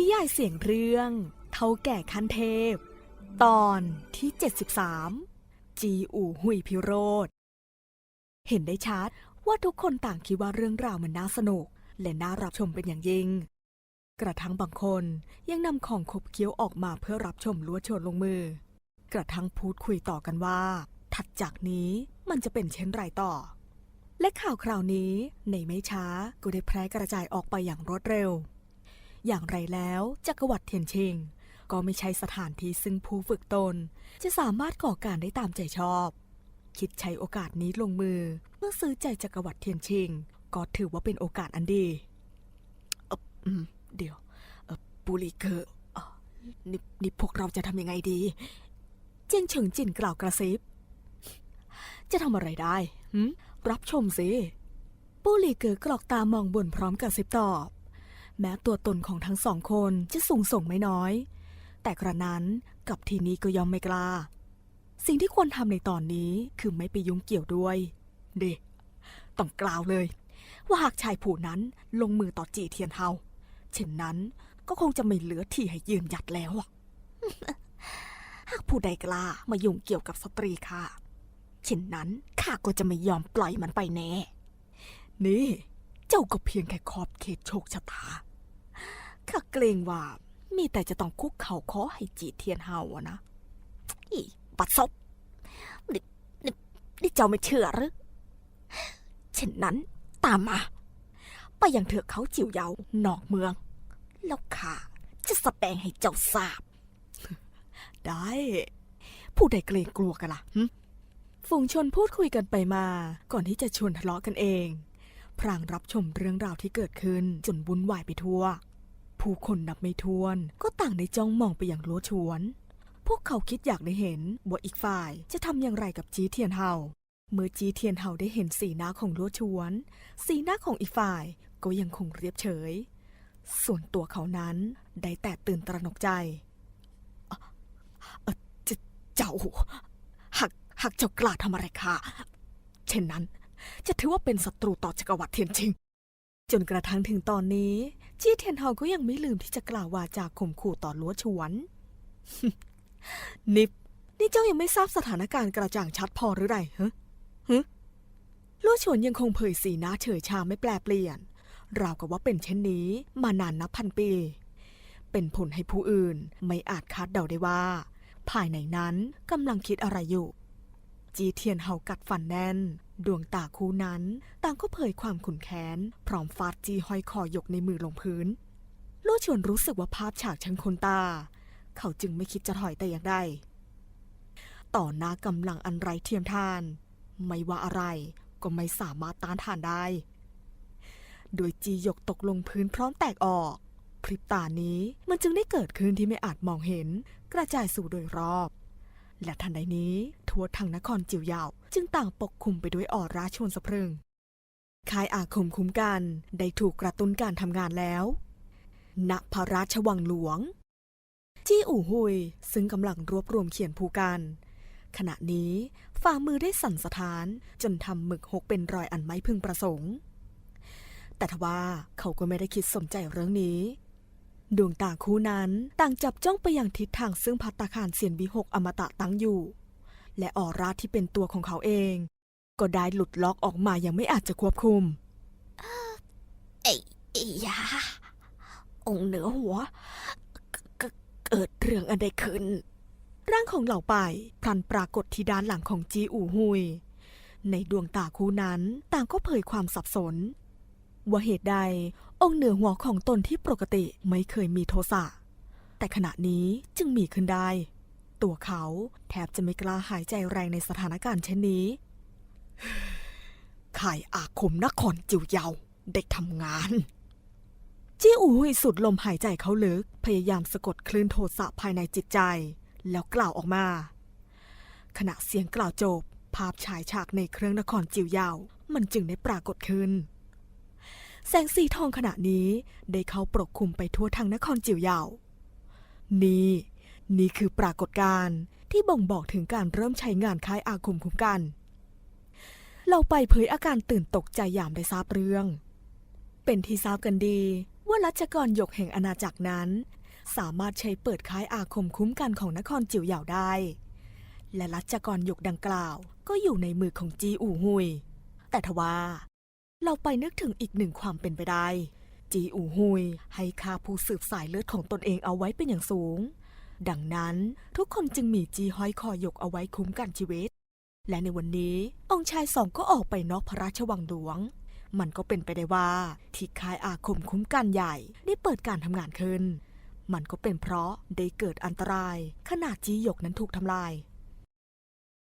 นิยายเสียงเรื่อง เท่าแก่คันเทพ ตอนที่ 73 จีอู่หุยพิโรธเห็นได้ชัดว่าทุกคนต่างคิดว่าเรื่องราวมันน่าสนุก และน่ารับชมเป็นอย่างยิ่ง กระทั่งบางคนยังนำของขบเคี้ยวออกมาเพื่อรับชมล้วชวนลงมือ กระทั่งพูดคุยต่อกันว่า ถัดจากนี้มันจะเป็นเช่นไรต่อ และข่าวคราวนี้ในไม่ช้าก็ได้แพร่กระจายออกไปอย่างรวดเร็ว อย่างไรแล้วจักรวรรดิเทียนชิง ก็ไม่ใช่สถานที่ซึ่งผู้ฝึกตน จะสามารถก่อการได้ตามใจชอบ คิดใช้โอกาสนี้ลงมือเพื่อซื้อใจจักรวรรดิเทียนชิง ก็ถือว่าเป็นโอกาสอันดีเออเดี๋ยวปุริเกอนี่นี่พวกเราจะทำยังไงดี เจียงเฉิงจินกล่าวกระซิบ จะทำอะไรได้รับชมสิ ปูหลีเกอกรอกตามองบนพร้อมกับสิบตอบ แม้ตัวตนของทั้งสองคนจะสูงส่งไม่น้อย แต่กระนั้นกับทีนี้ก็ยอมไม่กล้า สิ่งที่ควรทำในตอนนี้คือไม่ไปยุ่งเกี่ยวด้วย เดต้องกล่าวเลย ว่าหากชายผู้นั้นลงมือต่อจีเทียนเฮาเช่นนั้นก็คงจะไม่เหลือที่ให้ยืนหยัดแล้วหากผู้ใดกล้ามายุ่งเกี่ยวกับสตรีข้าเช่นนั้นข้าก็จะไม่ยอมปล่อยมันไปแน่ นี่ เจ้าก็เพียงแค่ขอบเขตโชคชะตา ข้าเกรงว่า มีแต่จะต้องคุกเข่าขอให้จีเทียนเฮาอะนะอีปัดซบนี่นี่นี่เจ้าไม่เชื่อหรือเช่นนั้นตามมา ไปยังเถือกเขาจิ๋วเยาวนอกเมือง แล้วข้าจะสแสดงให้เจ้าทราบ ได้ ผู้ใดเกรงกลัวกันล่ะฝูงชนพูดคุยกันไปมา ก่อนที่จะชวนทะเลาะกันเอง พรางรับชมเรื่องราวที่เกิดขึ้นจนวุ่นวายไปทั่ว ผู้คนนับไม่ถ้วน ก็ต่างในจ้องมองไปอย่างลัวชวน พวกเขาคิดอยากได้เห็นว่าอีกฝ่ายจะทำอย่างไรกับจีเทียนเฮาเมื่อจีเทียนเฮาได้เห็นสีหน้าของลัวชวน สีหน้าของอีกฝ่ายก็ยังคงเรียบเฉย ส่วนตัวเขานั้นได้แต่ตื่นตระหนกใจเอ่อเจ้าหากหากเจ้ากล้าทำอะไรข้าเช่นนั้น จะถือว่าเป็นศัตรูต่อจักรวรรดิเทียนชิง จนกระทั่งถึงตอนนี้ จี้เทียนเฮาก็ยังไม่ลืมที่จะกล่าววาจาข่มขู่ต่อลัวชวน นิบนี่เจ้ายังไม่ทราบสถานการณ์กระจ่างชัดพอหรือไรฮะฮะลัวชวนยังคงเผยสีหน้าเฉยชาไม่แปลเปลี่ยน ราวกับว่าเป็นเช่นนี้มานานนับพันปี เป็นผลให้ผู้อื่นไม่อาจคาดเดาได้ว่า ภายในนั้นกำลังคิดอะไรอยู่ จีเทียนเฮากัดฟันแน่น ดวงตาคู่นั้น ต่างก็เผยความขุนแค้น พร้อมฟาดจีห้อยคอยกในมือลงพื้นลู่ชวนรู้สึกว่าภาพฉากช่างคนตา เขาจึงไม่คิดจะถอยแต่อย่างใดต่อหน้ากำลังอันไรเทียมทาน ไม่ว่าอะไรก็ไม่สามารถต้านทานได้ โดยจีหยกตกลงพื้นพร้อมแตกออก พริบตานี้มันจึงได้เกิดขึ้นที่ไม่อาจมองเห็น กระจายสู่โดยรอบ และทันใดนี้ทั่วทั้งนครจิ๋วยาว จึงต่างปกคลุมไปด้วยออราชวนสะพรึงค่ายอาคมคุ้มกันได้ถูกกระตุ้นการทำงานแล้ว ณ พระราชวังหลวง จี้อู่หุยซึ่งกำลังรวบรวมเขียนภูกัน ขณะนี้ฝ่ามือได้สั่นสะท้านจนทำหมึกหกเป็นรอยอันไม่พึงประสงค์ แต่ทว่าเขาก็ไม่ได้คิดสนใจเรื่องนี้ ดวงตาคู่นั้นต่างจับจ้องไปยังทิศทางซึ่งพัตตาคารเสียนวิหกอมตะตั้งอยู่ และออราที่เป็นตัวของเขาเอง ก็ได้หลุดล็อกออกมาอย่างไม่อาจจะควบคุม ไอ้ไอ้ยา องค์เหนือหัวเกเกเกิดเรื่องอะไรขึ้น ร่างของเหล่าป่ายพลันปรากฏที่ด้านหลังของจีอู่ฮุย ในดวงตาคู่นั้นต่างก็เผยความสับสน ว่าเหตุใดองค์เหนือหัวของตนที่ปกติไม่เคยมีโทสะแต่ขณะนี้จึงมีขึ้นได้ ตัวเขาแทบจะไม่กล้าหายใจแรงในสถานการณ์เช่นนี้ข่ายอาคมนครจิวเยาได้ทำงาน จี้อูหุยสุดลมหายใจเขาลึก พยายามสะกดคลื่นโทสะภายในจิตใจ แล้วกล่าวออกมา ขณะเสียงกล่าวจบ ภาพฉายฉากในเครื่องนครจิวเยา มันจึงได้ปรากฏขึ้น แสงสีทองขณะนี้ได้เข้าปกคลุมไปทั่วทั้งนครจิวเยา นี่ นี่คือปรากฏการณ์ที่บ่งบอกถึงการเริ่มใช้งานคล้ายอาคมคุ้มกัน เราไปเผยอาการตื่นตกใจยามได้ทราบเรื่อง เป็นที่ทราบกันดีว่ารัชกรหยกแห่งอาณาจักรนั้น สามารถใช้เปิดค้ายอาคมคุ้มกันของนครจิ๋วเหย่าได้ และรัชกรหยกดังกล่าวก็อยู่ในมือของจีอู่หุย แต่ทว่า เราไปนึกถึงอีกหนึ่งความเป็นไปได้จีอู่หุยให้ค่าผู้สืบสายเลือดของตนเองเอาไว้เป็นอย่างสูง ดังนั้นทุกคนจึงมีจีห้อยคอหยกเอาไว้คุ้มกันชีวิต และในวันนี้องค์ชายสองก็ออกไปนอกพระราชวังหลวง มันก็เป็นไปได้ว่าที่ค่ายอาคมคุ้มกันใหญ่ได้เปิดการทำงานขึ้น มันก็เป็นเพราะได้เกิดอันตราย ขนาดจีหยกนั้นถูกทำลาย